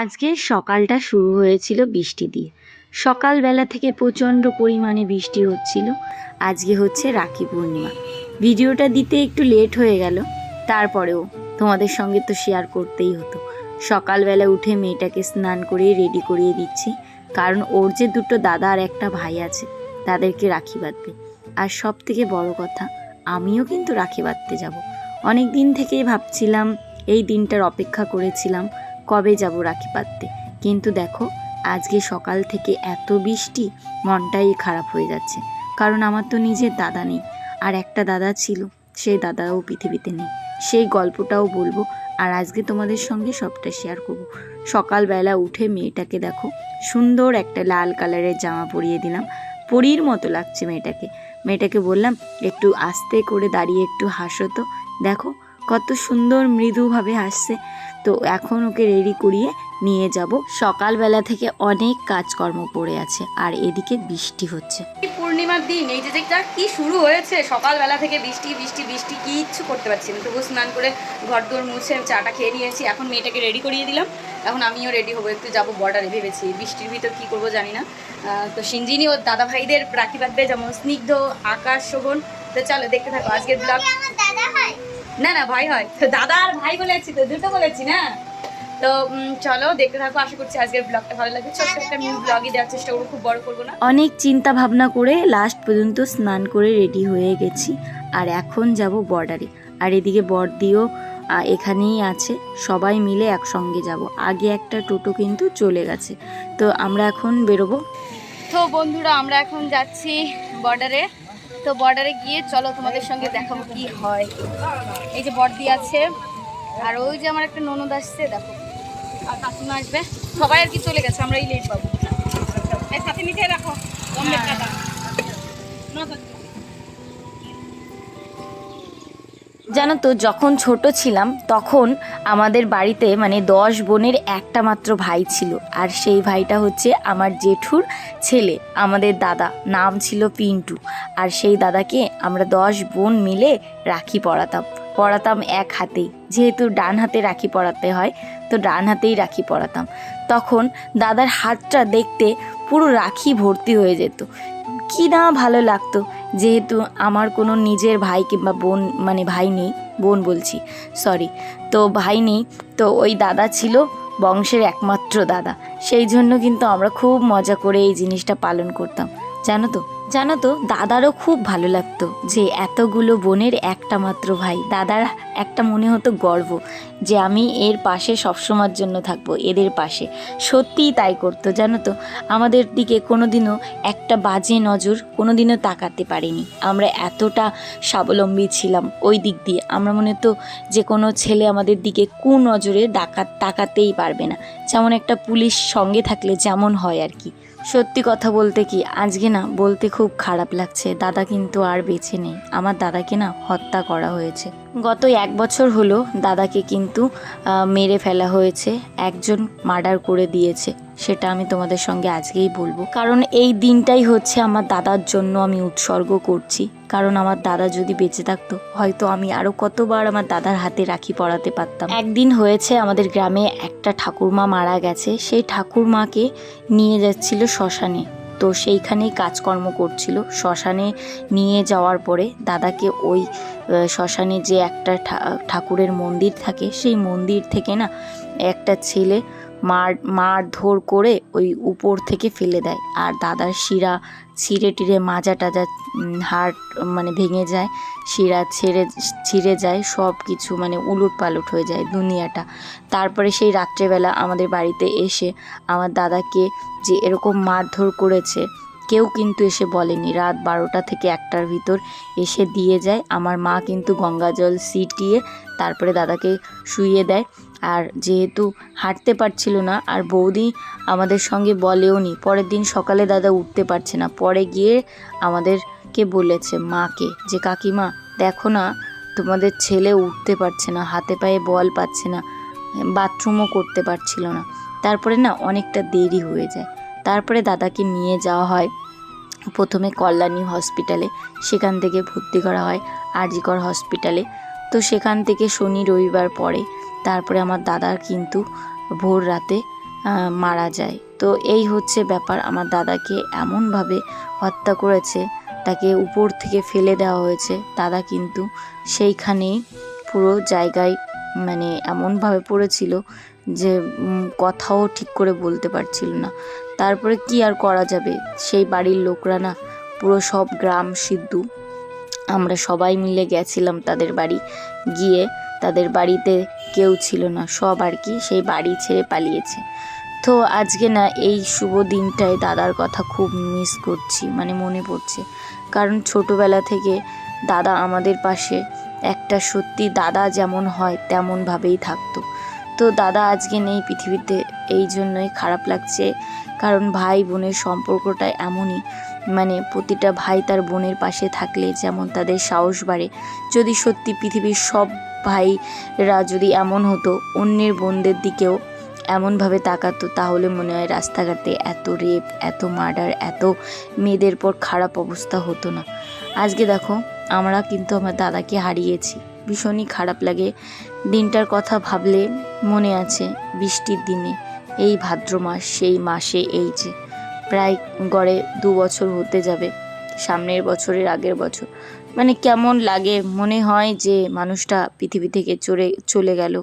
আজকে সকালটা শুরু হয়েছিল বৃষ্টি দিয়ে। সকালবেলা থেকে প্রচণ্ড পরিমাণে বৃষ্টি হচ্ছিল। আজকে হচ্ছে রাখি পূর্ণিমা। ভিডিওটা দিতে একটু লেট হয়ে গেল। তারপরেও তোমাদের সঙ্গে তো শেয়ার করতেই হতো। সকালবেলা উঠে মেয়েটাকে স্নান করিয়ে রেডি করিয়ে দিচ্ছি। কারণ ওর যে দুটো দাদা আর একটা ভাই আছে, তাদেরকে রাখি বাঁধবে। আর সব থেকে বড় কথা, আমিও কিন্তু রাখি বাঁধতে যাব। অনেক দিন থেকেই ভাবছিলাম, এই দিনটার অপেক্ষা করেছিলাম। কবে যাব রাখি পাততে? কিন্তু দেখো, আজকে সকাল থেকে এত বৃষ্টি, মনটাই খারাপ হয়ে যাচ্ছে। কারণ আমার তো নিজের দাদা নেই। আর একটা দাদা ছিল, সেই দাদাও পৃথিবীতে নেই। সেই গল্পটাও বলব, আর আজকে তোমাদের সঙ্গে সবটা শেয়ার করব। সকালবেলা উঠে মেয়েটাকে দেখো, সুন্দর একটা লাল কালারের জামা পরিয়ে দিলাম। পরীর মতো লাগছে মেয়েটাকে। মেয়েটাকে বললাম, একটু আস্তে করে দাঁড়িয়ে একটু হাসো তো। দেখো কত সুন্দর মৃদুভাবে হাসছে। তো এখন ওকে রেডি করিয়ে নিয়ে যাব। সকালবেলা থেকে অনেক কাজকর্ম পড়ে আছে আর এদিকে বৃষ্টি হচ্ছে। এই পূর্ণিমার দিন এই যে যেটা কি শুরু হয়েছে সকালবেলা থেকে বৃষ্টি বৃষ্টি বৃষ্টি কিচ্ছু করতে পারছি না। তবু স্নান করে ঘর দোর মুছে চাটা খেয়ে নিয়েছি। এখন মেয়েটাকে রেডি করিয়ে দিলাম। এখন আমিও রেডি হব একটু যাব বর্ডারে ভেবেছি। বৃষ্টির ভিতর কি করব জানি না। আহ, তো সিঞ্জিনি ওর দাদা ভাইদের রাখি বাঁধবে যেমন স্নিগ্ধ আকাশ শোভন। তো চলো দেখতে থাকো আজকের ব্লগ না না ভাই হয়। তো দাদা আর ভাই বলেছি তো দুটো বলেছি না? তো চলো দেখতে থাকো আশা করছি আজকের ব্লগটা ভালো লাগবে। ছোট্ট একটা নিউ ব্লগই দেওয়ার চেষ্টা করব খুব বড় করব না। অনেক চিন্তা ভাবনা করে লাস্ট পর্যন্ত স্নান করে রেডি হয়ে গেছি। আর এখন যাব বর্ডারে। আর এদিকে বর্দিও এখানেই আছে। সবাই মিলে একসঙ্গে যাব। আগে একটা টোটো কিন্তু চলে গেছে। তো আমরা এখন বেরোবো। তো বন্ধুরা আমরা এখন যাচ্ছি বর্ডারে। তো বর্ডারে গিয়ে চলো তোমাদের সঙ্গে দেখাবো কি হয়। এই যে বর্দি আছে আর ওই যে আমার একটা ননদ আসছে দেখো। আর কাকিমা আসবে। সবাই আর কি চলে গেছে আমরা এই লেট পাবো। এই সাথে মিঠে রাখো। অমলেট জানো তো, যখন ছোট ছিলাম, তখন আমাদের বাড়িতে মানে দশ বোনের একটা মাত্র ভাই ছিল। আর সেই ভাইটা হচ্ছে আমার জেঠুর ছেলে, আমাদের দাদা। নাম ছিল পিন্টু। আর সেই দাদাকে আমরা দশ বোন মিলে রাখি পড়াতাম। পড়াতাম এক হাতেই। যেহেতু ডান হাতে রাখি পড়াতে হয়, তো ডান হাতেই রাখি পড়াতাম। তখন দাদার হাতটা দেখতে পুরো রাখি ভর্তি হয়ে যেত। কি না ভালো লাগতো। যেহেতু আমার কোনো নিজের ভাই কিংবা বোন মানে ভাই নেই, বোন বলছি সরি তো ভাই নেই, তো ওই দাদা ছিল বংশের একমাত্র দাদা। সেই জন্য কিন্তু আমরা খুব মজা করে এই জিনিসটা পালন করতাম। জানো তো জানো তো, দাদারও খুব ভালো লাগতো যে এতগুলো বোনের একটা মাত্র ভাই। দাদার একটা মনে হতো গর্ব যে আমি এর পাশে সবসময়ের জন্য থাকব, এদের পাশে। সত্যিই তাই করতো, জানো তো। আমাদের দিকে কোনোদিনও একটা বাজে নজর কোনোদিনও তাকাতে পারিনি। আমরা এতটা স্বাবলম্বী ছিলাম ওই দিক দিয়ে। আমরা মনে তো যে কোনো ছেলে আমাদের দিকে কু নজরে ডাকা তাকাতেই পারবে না। যেমন একটা পুলিশ সঙ্গে থাকলে যেমন হয় আর কি। সত্যি কথা বলতে কি, আজকে না বলতে খুব খারাপ লাগছে। দাদা কিন্তু আর বেঁচে নেই। আমার দাদাকে না হত্যা করা হয়েছে। গত এক বছর হলো দাদাকে কিন্তু মেরে ফেলা হয়েছে। একজন মার্ডার করে দিয়েছে। সেটা আমি তোমাদের সঙ্গে আজকেই বলব। কারণ এই দিনটাই হচ্ছে আমার দাদার জন্য আমি উৎসর্গ করছি। কারণ আমার দাদা যদি বেঁচে থাকতো, হয়তো আমি আরও কতবার আমার দাদার হাতে রাখি পরাতে পারতাম। একদিন হয়েছে আমাদের গ্রামে একটা ঠাকুরমা মারা গেছে। সেই ঠাকুরমাকে নিয়ে যাচ্ছিল শ্মশানে। তো সেইখানেই কাজকর্ম করছিল। শ্মশানে নিয়ে যাওয়ার পরে দাদাকে ওই শ্মশানে যে একটা ঠাকুরের মন্দির থাকে, সেই মন্দির থেকে না একটা ছেলে মার, মারধর করে ওই উপর থেকে ফেলে দেয়। আর দাদার শিরা ছিঁড়ে টিড়ে মাজা টাজা হাড় মানে ভেঙে যায়, শিরা ছেড়ে, ছিঁড়ে যায় সব কিছু মানে উলট পালট হয়ে যায় দুনিয়াটা। তারপরে সেই রাত্রেবেলা আমাদের বাড়িতে এসে আমার দাদাকে যে এরকম মারধর করেছে, কেউ কিন্তু এসে বলেনি। রাত বারোটা থেকে একটার ভিতর এসে দিয়ে যায়। আমার মা কিন্তু গঙ্গা জল ছিটিয়ে তারপরে দাদাকে শুইয়ে দেয়। আর যেহেতু হাঁটতে পারছিল না, আর বৌদি আমাদের সঙ্গে বলেও নি পরের দিন সকালে দাদা উঠতে পারছে না। পরে গিয়ে আমাদেরকে বলেছে, মাকে, যে কাকিমা, দেখো না, তোমাদের ছেলে উঠতে পারছে না, হাতে পায়ে বল পাচ্ছে না, বাথরুমও করতে পারছিল না। তারপরে না অনেকটা দেরি হয়ে যায়। তারপরে দাদাকে নিয়ে যাওয়া হয়, প্রথমে কল্যাণী হসপিটালে, সেখান থেকে ভর্তি করা হয় আরজিকর হসপিটালে। তো সেখান থেকে শনি রবিবার পরে তারপরে আমার দাদার কিন্তু ভোর রাতে মারা যায়। তো এই হচ্ছে ব্যাপার, আমার দাদাকে এমনভাবে হত্যা করেছে, তাকে উপর থেকে ফেলে দেওয়া হয়েছে। দাদা কিন্তু সেইখানেই পুরো জায়গায় মানে এমনভাবে পড়েছিল যে কথাও ঠিক করে বলতে পারছিল না। তারপরে কি আর করা যাবে? সেই বাড়ির লোকরা না, পুরো সব গ্রাম সিদ্ধু। আমরা সবাই মিলে গেছিলাম তাদের বাড়ি। গিয়ে তাদের বাড়িতে কেউ ছিল না, সব আর কি, সেই বাড়ি ছেড়ে পালিয়েছে। তো আজকে না এই শুভ দিনটায় দাদার কথা খুব মিস করছি মানে মনে পড়ছে। কারণ ছোটোবেলা থেকে দাদা আমাদের পাশে, একটা সত্যি দাদা যেমন হয়, তেমনভাবেই থাকতো। তো দাদা আজকে নেই পৃথিবীতে, এই জন্যই খারাপ লাগছে। কারণ ভাই বোনের সম্পর্কটা এমনই মানে প্রতিটা ভাই তার বোনের পাশে থাকলে যেমন তাদের সাহস বাড়ে। যদি সত্যি পৃথিবীর সব ভাইরা যদি এমন হতো, অন্যের বোনদের দিকেও এমনভাবে তাকাতো, তাহলে মনে হয় রাস্তাঘাটে এত রেপ, এত মার্ডার, এত মেয়েদের পর খারাপ অবস্থা হতো না। আজকে দেখো, আমরা কিন্তু আমার দাদাকে হারিয়েছি। ভীষণই খারাপ লাগে দিনটার কথা ভাবলে মনে আছে বৃষ্টির দিনে। এই ভাদ্র মাস, সেই মাসে এই যে। প্রায় গড়ে দু বছর হতে যাবে, সামনের বছরের আগের বছর। মানে কেমন লাগে? মনে হয় যে মানুষটা পৃথিবী থেকে চলে চলে গেল।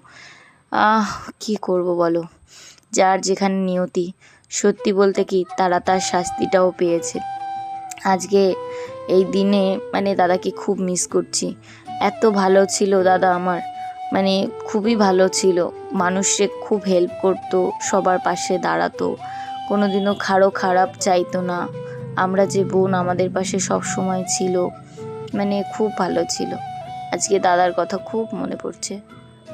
আহ, কি করব বলো? যার যেখানে নিয়তি, সত্যি বলতে কি তারা তার শাস্তিটাও পেয়েছে। আজকে এই দিনে মানে দাদাকে খুব মিস করছি। এত ভালো ছিল দাদা আমার। মানে খুবই ভালো ছিল। মানুষে খুব হেল্প করতো, সবার পাশে দাঁড়াতো। কোনোদিনও খারো খারাপ চাইতো না। আমরা যে বোন আমাদের পাশে সব সময় ছিল মানে খুব ভালো ছিল। আজকে দাদার কথা খুব মনে পড়ছে।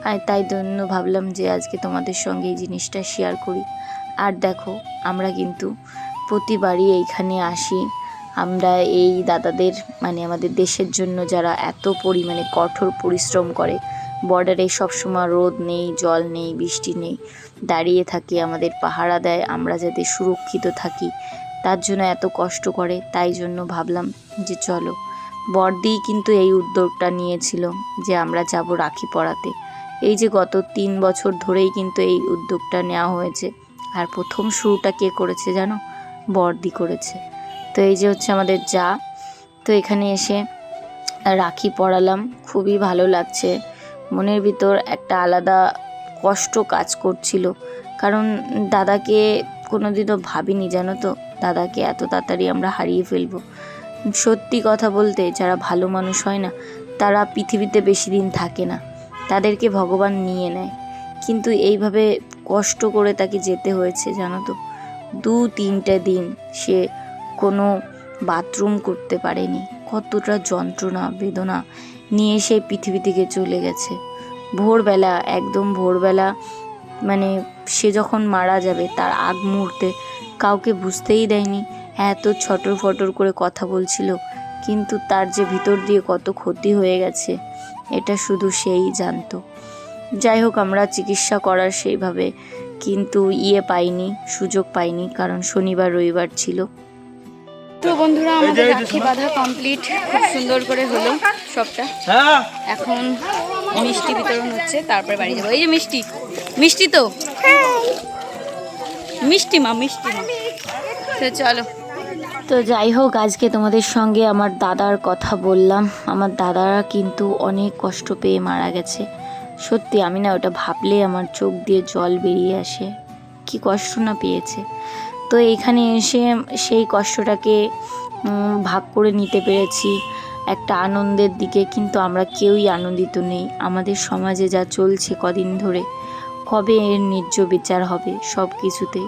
আর তাই জন্য ভাবলাম যে আজকে তোমাদের সঙ্গে এই জিনিসটা শেয়ার করি। আর দেখো, আমরা কিন্তু প্রতিবারই এইখানে আসি। আমরা এই দাদাদের মানে আমাদের দেশের জন্য যারা এত পরিমাণে কঠোর পরিশ্রম করে বর্ডারে সবসময় রোদ নেই, জল নেই, বৃষ্টি নেই। দাঁড়িয়ে থাকে, আমাদের পাহারা দেয়, আমরা যাতে সুরক্ষিত থাকি। তার জন্য এত কষ্ট করে, তাই জন্য ভাবলাম যে চলো। বড়দিই কিন্তু এই উদ্যোগটা নিয়েছিল যে আমরা যাব রাখি পড়াতে। এই যে গত তিন বছর ধরেই কিন্তু এই উদ্যোগটা নেওয়া হয়েছে। আর প্রথম শুরুটা কে করেছে জানো? বর্দি করেছে। তো এই যে হচ্ছে আমাদের যা। তো এখানে এসে রাখি পড়ালাম, খুবই ভালো লাগছে। মনের ভিতর একটা আলাদা কষ্ট কাজ করছিল। কারণ দাদাকে কোনোদিনও ভাবিনি, জানো তো? দাদাকে এত তাড়াতাড়ি আমরা হারিয়ে ফেলব। সত্যি কথা বলতে, যারা ভালো মানুষ হয় না, তারা পৃথিবীতে বেশি দিন থাকে না। তাদেরকে ভগবান নিয়ে নেয়। কিন্তু এইভাবে কষ্ট করে তাকে যেতে হয়েছে, জানো তো? দু তিনটে দিন সে কোনো বাথরুম করতে পারেনি। কতটা যন্ত্রণা, বেদনা। নিয়ে সে পৃথিবী থেকে চলে গেছে। ভোরবেলা, একদম ভোরবেলা মানে সে যখন মারা যাবে তার আগ মুহূর্তে কাউকে বুঝতেই দেয়নি। এত ছটর ফটর করে কথা বলছিল, কিন্তু তার যে ভিতর দিয়ে কত ক্ষতি হয়ে গেছে, এটা শুধু সেই জানতো। যাই হোক, আমরা চিকিৎসা করার সেইভাবে, কিন্তু ইয়ে পাইনি, সুযোগ পাইনি, কারণ শনিবার, রবিবার ছিল। তো বন্ধুরা আমাদের রাখি বাঁধা কমপ্লিট খুব সুন্দর করে হলো সবটা। হ্যাঁ। এখন মিষ্টি বিতরণ হচ্ছে তারপরে বাড়ি যাব। এই যে মিষ্টি। মিষ্টি তো? মিষ্টি মা মিষ্টি মা। তো চলো। তো যাই হোক আজকে তোমাদের সঙ্গে আমার দাদার কথা বললাম। আমার দাদারা কিন্তু অনেক কষ্ট পেয়ে মারা গেছে। সত্যি আমি না ওটা ভাবলে আমার চোখ দিয়ে জল বেরিয়ে আসে। কি কষ্ট না পেয়েছে। তো এখানে এসে সেই কষ্টটাকে ভাগ করে নিতে পেরেছি। একটা আনন্দের দিকে কিন্তু আমরা কেউই আনন্দিত নেই। আমাদের সমাজে যা চলছে কদিন ধরে, কবে এর ন্যায্য বিচার হবে সব কিছুতে?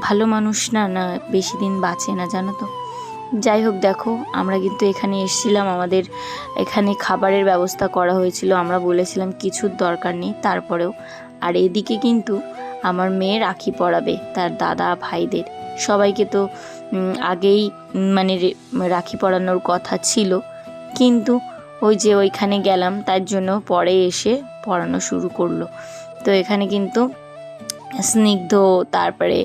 ভালো মানুষ না না বেশি দিন বাঁচে না, জানো তো? যাই হোক, দেখো, আমরা কিন্তু এখানে এসেছিলাম। আমাদের এখানে খাবারের ব্যবস্থা করা হয়েছিল। আমরা বলেছিলাম, কিছুর দরকার নেই। তারপরেও আর এদিকে কিন্তু আমার মেয়ে রাখি পরাবে, তার দাদা ভাইদের। সবাইকে তো আগেই মানে রাখি পরানোর কথা ছিল। কিন্তু ওই যে ওইখানে গেলাম, তার জন্য পরে এসে পড়ানো শুরু করল। তো এখানে কিন্তু স্নিগ্ধ, তারপরে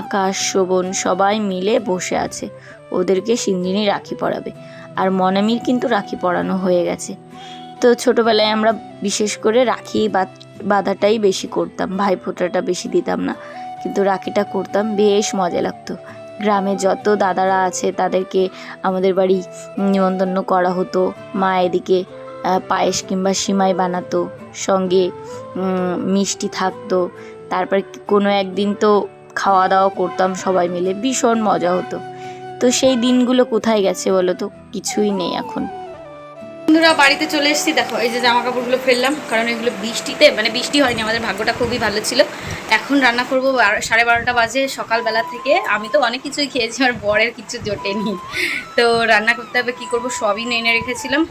আকাশ, শোভন সবাই মিলে বসে আছে। ওদেরকে সিন্দিনী রাখি পরাবে। আর মনামির কিন্তু রাখি পরানো হয়ে গেছে। তো ছোটোবেলায় আমরা বিশেষ করে রাখি বাঁধ- বাঁধাটাই বেশি করতাম, ভাইফোঁটাটা বেশি দিতাম না। কিন্তু রাখিটা করতাম, বেশ মজা লাগতো। গ্রামে যত দাদারা আছে, তাদেরকে আমাদের বাড়ি নিমন্ত্রণ করা হতো। মা এদিকে পায়েস কিংবা সিমাই বানাতো, সঙ্গে মিষ্টি থাকতো। তারপর কোনো একদিন তো খাওয়া দাওয়া করতাম সবাই মিলে, ভীষণ মজা হতো। তো সেই দিনগুলো কোথায় গেছে বলো তো? কিছুই নেই এখন। বন্ধুরা, বাড়িতে চলে এসেছি। দেখো, এই যে জামা কাপড়গুলো ফেললাম, কারণ এগুলো বৃষ্টিতে মানে বৃষ্টি হয়নি, আমাদের ভাগ্যটা খুবই ভালো ছিল। এখন রান্না করব সাড়ে বারোটা বাজে সকালবেলা থেকে। আমি তো অনেক কিছুই খেয়েছি আর বরের কিছু জোটেনি তো রান্না করতে হবে, কী করব, সবই এনে রেখেছিলাম।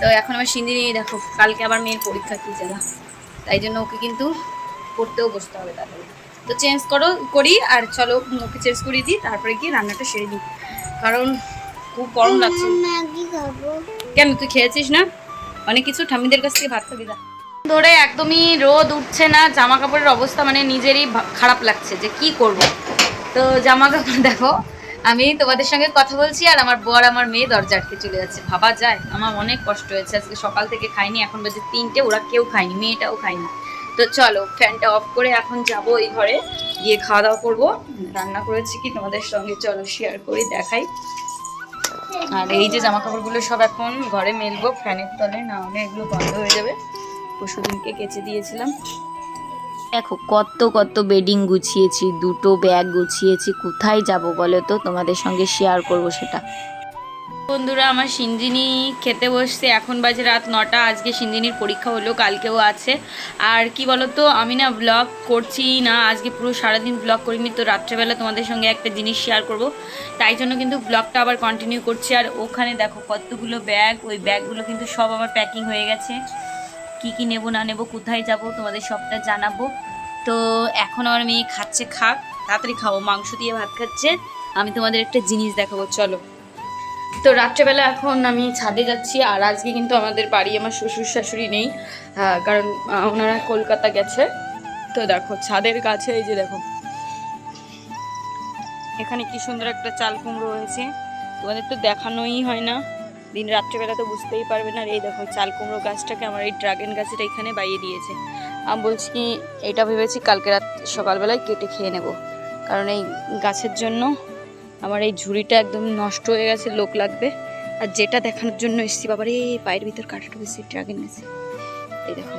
তো এখন আমার সিন্দি নিয়ে, দেখো, কালকে আবার মেয়ের পরীক্ষা, কী জানা। তাই জন্য ওকে কিন্তু পড়তেও বসতে হবে তাহলে তো চেঞ্জ করো, করি, আর চলো, ওকে চেঞ্জ করিয়ে দিই, তারপরে গিয়ে রান্নাটা সেরে দিই কারণ খুব গরম লাগছে। কেন তুই খেয়েছিস না? অনেক কিছু ঠাম্মিদের কাছ থেকে ভাত খাবি দা ধরে একদমই রোদ উঠছে না জামা কাপড়ের অবস্থা মানে নিজেরই খারাপ লাগছে যে কি করব। তো জামা কাপড় দেখো, আমি তোমাদের সঙ্গে কথা বলছি আর আমার বর আমার মেয়ে দরজা আটকে চলে যাচ্ছে। ভাবা যায়, আমার অনেক কষ্ট হয়েছে, আজকে সকাল থেকে খাইনি, এখন বাজে তিনটে, ওরা কেউ খায়নি, মেয়েটাও খায়নি। তো চলো, ফ্যানটা অফ করে এখন যাব ওই ঘরে, গিয়ে খাওয়া দাওয়া করব। রান্না করেছি কি তোমাদের সঙ্গে, চলো শেয়ার করি দেখাই। আর এই যে জামা কাপড়গুলো সব এখন ঘরে মেলবো, ফ্যানের তলে, না হলে এগুলো বন্ধ হয়ে যাবে। পরশুদিনকে কেচে দিয়েছিলাম। দেখো, কত কত বেডিং গুছিয়েছি, দুটো ব্যাগ গুছিয়েছি, কোথায় যাব বলো তো? তোমাদের সঙ্গে শেয়ার করব সেটা। বন্ধুরা, আমার সিঞ্জিনি খেতে বসছে। এখন বাজে রাত নটা, আজকে সিঞ্জিনির পরীক্ষা হলো, কালকেও আছে। আর কি বলতো, আমি না ব্লগ করছি না, আজকে পুরো সারাদিন ব্লগ করিনি, তো রাত্রেবেলা তোমাদের সঙ্গে একটা জিনিস শেয়ার করব। তাই জন্য কিন্তু ব্লগটা আবার কন্টিনিউ করছি। আর ওখানে দেখো কতগুলো ব্যাগ ওই ব্যাগগুলো কিন্তু সব আমার প্যাকিং হয়ে গেছে। কি কি নেব, না নেব, কোথায় যাব, তোমাদের সবটা জানাব। তো এখন আমার মেয়ে খাচ্ছে, খাক, তাড়াতাড়ি খাব, মাংস দিয়ে ভাত খাচ্ছে। আমি তোমাদের একটা জিনিস দেখাবো, চলো। তো রাত্রেবেলা এখন আমি ছাদে যাচ্ছি, আর আজকে কিন্তু আমাদের বাড়ি আমার শ্বশুর শাশুড়ি নেই কারণ ওনারা কলকাতা গেছে। তো দেখো, ছাদের কাছে এই যে দেখো। এখানে কি সুন্দর একটা চাল কুমড়ো হয়েছে। তোমাদের তো দেখানোই হয় না। দিন রাত্রেবেলা তো বুঝতেই পারবে না। আর এই দেখো, চাল কুমড়ো গাছটাকে আমার এই ড্রাগন গাছটা এখানে বাইয়ে দিয়েছে। আমি বলছি কি, এটা ভেবেছি কালকে রাত সকালবেলায় কেটে খেয়ে নেব। কারণ এই গাছের জন্য আমার এই ঝুড়িটা একদম নষ্ট হয়ে গেছে, লোক লাগবে। আর যেটা দেখানোর জন্য এসেছি বাবারে এই পায়ের ভিতর কাঁটাটা বেশি ড্রাগন গাছে। এই দেখো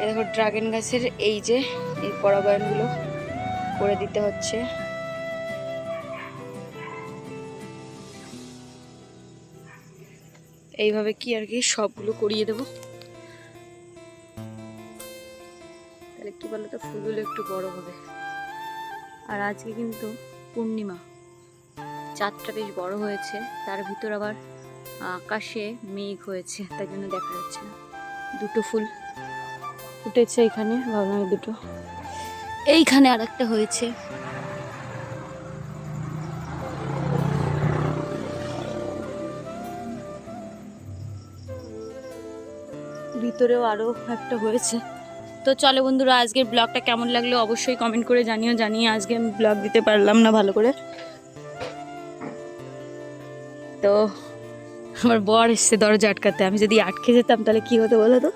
এই দেখো ড্রাগন গাছের এই যে, এই পরাগায়নগুলো করে দিতে হচ্ছে। এইভাবে কি আর কি সবগুলো করিয়ে দেবো? তাহলে কি বলতো, ফুলগুলো একটু বড় হবে। আর আজকে কিন্তু পূর্ণিমা। চাঁদটা বেশ বড় হয়েছে, তার ভিতর আবার আকাশে মেঘ হয়েছে, তাই জন্য দেখা যাচ্ছে না। দুটো ফুল ফুটেছে এখানে, ভাবলাম দুটো। এইখানে আর একটা হয়েছে। ভিতরেও আরও একটা হয়েছে। তো চলো বন্ধুরা, আজকের ব্লগটা কেমন লাগল অবশ্যই কমেন্ট করে জানিও। জানিয়ে আজকে আমি ব্লগ দিতে পারলাম না ভালো করে। তো আমার বর এসছে দরজা আটকাতে। আমি যদি আটকে যেতাম তাহলে কি হতো বলো তো?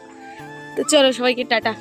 তো চলো সবাইকে টাটা।